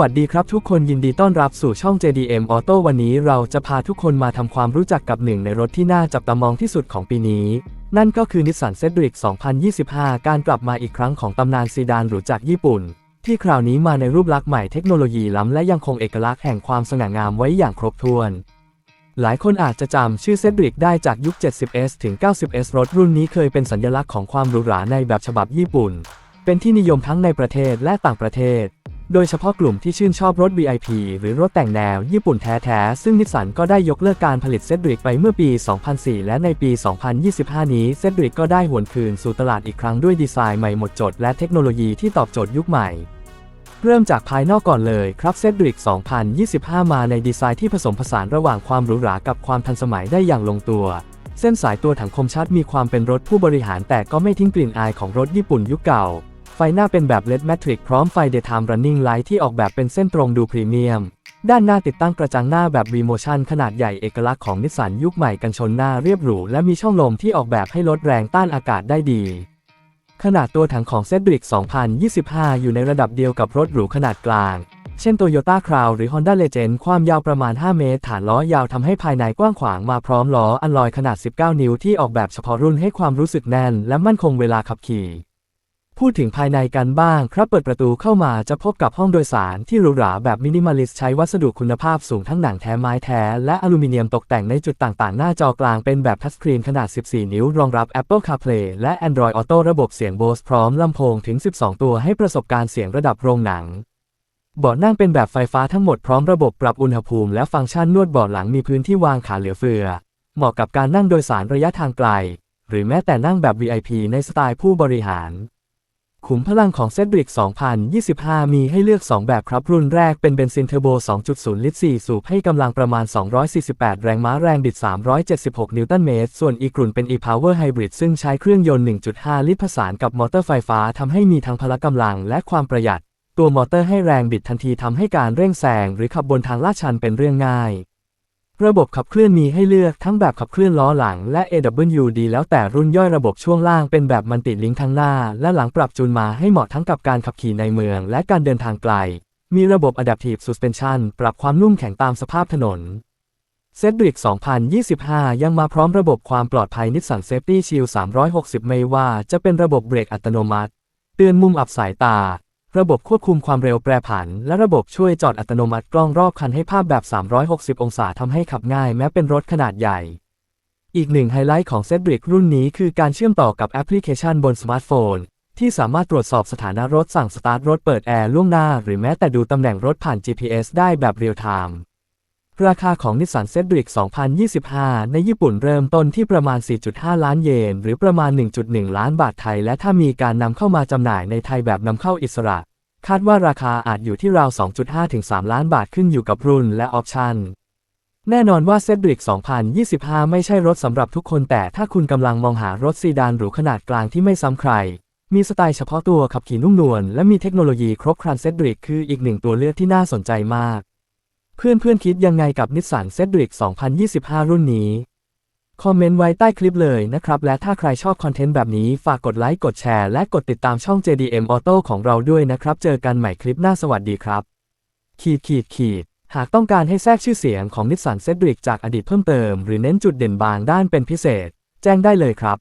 วัสดีครับทุกคนยินดีต้อนรับสู่ช่อง JDM Auto วันนี้เราจะพาทุกคนมาทำความรู้จักกับหนึ่งในรถที่น่าจับตามองที่สุดของปีนี้ นั่นก็คือ Nissan Cedric 2025 การกลับมาอีกครั้งของตำนานซีดานหรูจากญี่ปุ่น ที่คราวนี้มาในรูปลักษณ์ใหม่เทคโนโลยีล้ำและยังคงเอกลักษณ์แห่งความสง่างามไว้อย่างครบถ้วน หลายคนอาจจะจำชื่อ Cedric ได้จากยุค 70S ถึง 90S รถรุ่นนี้เคยเป็นสัญลักษณ์ของความหรูหราในแบบฉบับญี่ปุ่น เป็นที่นิยมทั้งในประเทศและต่างประเทศ โดยเฉพาะกลุ่มที่ชื่นชอบรถ VIP หรือรถแต่งแนวญี่ปุ่นแท้ๆ ซึ่งนิสสันก็ได้ยกเลิกการผลิตเซดริกไปเมื่อปี 2004 และในปี 2025 นี้เซดริกก็ได้หวนคืนสู่ตลาดอีกครั้งด้วยดีไซน์ใหม่หมดจด และเทคโนโลยีที่ตอบโจทย์ยุคใหม่ เริ่มจากภายนอกก่อนเลยครับเซดริก 2025 มาในดีไซน์ที่ผสมผสานระหว่างความหรูหรากับความทันสมัยได้อย่างลงตัวเส้นสายตัวถังคมชัดมีความเป็นรถผู้บริหารแต่ก็ไม่ทิ้งกลิ่นอายของรถญี่ปุ่นยุคเก่า ไฟหน้าเป็นแบบ LED Matrix พร้อมไฟ Daytime Running Light ที่ออกแบบเป็นเส้นตรงดูพรีเมียม ด้านหน้าติดตั้งกระจังหน้าแบบ V-Motion ขนาดใหญ่เอกลักษณ์ของนิสสันยุคใหม่กันชนหน้าเรียบหรู และมีช่องลมที่ออกแบบให้ลดแรงต้านอากาศได้ดี ขนาดตัวถังของ Cedric 2025 อยู่ในระดับเดียวกับรถหรูขนาดกลาง เช่น Toyota Crown หรือ Honda Legend ความยาวประมาณ 5 เมตร ฐานล้อยาวทำให้ภายในกว้างขวางมาพร้อมล้ออันลอยขนาด 19 นิ้วที่ออกแบบเฉพาะรุ่นให้ความรู้สึกแน่น และมั่นคงเวลาขับขี่ พูดถึงภายในกันบ้างครับเปิดประตูเข้ามาจะพบกับห้องโดยสารที่หรูหราแบบมินิมอลิสต์ใช้วัสดุคุณภาพสูงทั้งหนังแท้ไม้แท้ และอลูมิเนียมตกแต่งในจุดต่างๆ หน้าจอกลางเป็นแบบทัชสกรีนขนาด 14 นิ้ว รองรับ Apple CarPlay และ Android Auto ระบบเสียง Bose พร้อมลำโพงถึง 12 ตัวให้ประสบการณ์เสียงระดับโรงหนังเบาะนั่งเป็นแบบไฟฟ้าทั้งหมดพร้อมระบบปรับอุณหภูมิและฟังก์ชันนวดเบาะหลังมีพื้นที่วางขาเหลือเฟือ เหมาะกับการนั่งโดยสารระยะทางไกล หรือแม้แต่นั่งแบบ VIP ในสไตล์ผู้บริหาร ขุมพลังของ Cedric 2025 มีให้เลือก 2 แบบครับรุ่นแรกเป็นเบนซินเทอร์โบ 2.0 ลิตร 4 สูบให้กำลังประมาณ 248 แรงม้าแรงบิด 376 นิวตันเมตร ส่วนอีกรุ่นเป็น e-power hybrid ซึ่งใช้เครื่องยนต์ 1.5 ลิตรผสานกับมอเตอร์ไฟฟ้าทำให้มีทั้งพละกำลังและความประหยัด ตัวมอเตอร์ให้แรงบิดทันทีทำให้การเร่งแซงหรือขับบนทางลาดชันเป็นเรื่องง่าย ระบบขับเคลื่อนมีให้เลือกทั้งแบบขับเคลื่อนล้อหลังและ AWD แล้วแต่รุ่นย่อยระบบช่วงล่างเป็นแบบมันติลิงก์ทั้งหน้า และหลังปรับจูนมาให้เหมาะทั้งกับการขับขี่ในเมือง และการเดินทางไกล มีระบบ Adaptive Suspension ปรับความนุ่มแข็งตามสภาพถนน Cedric 2025 ยังมาพร้อมระบบความปลอดภัย Nissan Safety Shield 360 ไม่ว่าจะเป็นระบบเบรกอัตโนมัติ เตือนมุมอับสายตา ระบบควบคุมความเร็วแปรผัน และระบบช่วยจอดอัตโนมัติกล้องรอบคันให้ภาพแบบ 360 องศาทำให้ขับง่ายแม้เป็นรถขนาดใหญ่ อีกหนึ่งไฮไลท์ของ Cedric รุ่นนี้คือการเชื่อมต่อกับแอปพลิเคชันบนสมาร์ทโฟน ที่สามารถตรวจสอบสถานะรถสั่งสตาร์ทรถเปิดแอร์ล่วงหน้า หรือแม้แต่ดูตำแหน่งรถผ่าน GPS ได้แบบเรียลไทม์ ราคาของ Nissan Cedric 2025 ในญี่ปุ่นเริ่มต้นที่ประมาณ 4.5 ล้านเยน หรือประมาณ 1.1 ล้านบาทไทย และถ้ามีการนำเข้ามาจำหน่ายในไทยแบบนำเข้าอิสระ คาดว่าราคาอาจอยู่ที่ราว 2.5 ถึง 3 ล้านบาทขึ้นอยู่กับรุ่นและออปชันแน่นอนว่า Cedric 2025 ไม่ใช่รถสำหรับทุกคนแต่ถ้าคุณกำลังมองหารถซีดานหรูขนาดกลางที่ไม่ซ้ำใคร มีสไตล์เฉพาะตัวขับขี่นุ่มนวลและมีเทคโนโลยีครบครัน Cedric คืออีกหนึ่งตัวเลือกที่น่าสนใจมาก เพื่อนเพื่อนๆคิดยังไงกับ Nissan Cedric 2025 รุ่นนี้ คอมเมนต์ไว้ใต้คลิปเลยนะครับ และถ้าใครชอบคอนเทนต์แบบนี้ฝากกดไลค์ กดแชร์ และกดติดตามช่อง JDM Auto ของเราด้วยนะครับ เจอกันใหม่คลิปหน้าสวัสดีครับ ขีดขีดขีดหากต้องการให้แทรกชื่อเสียงของ Nissan Cedric จากอดีตเพิ่มเติม หรือเน้นจุดเด่นบางด้านเป็นพิเศษ แจ้งได้เลยครับ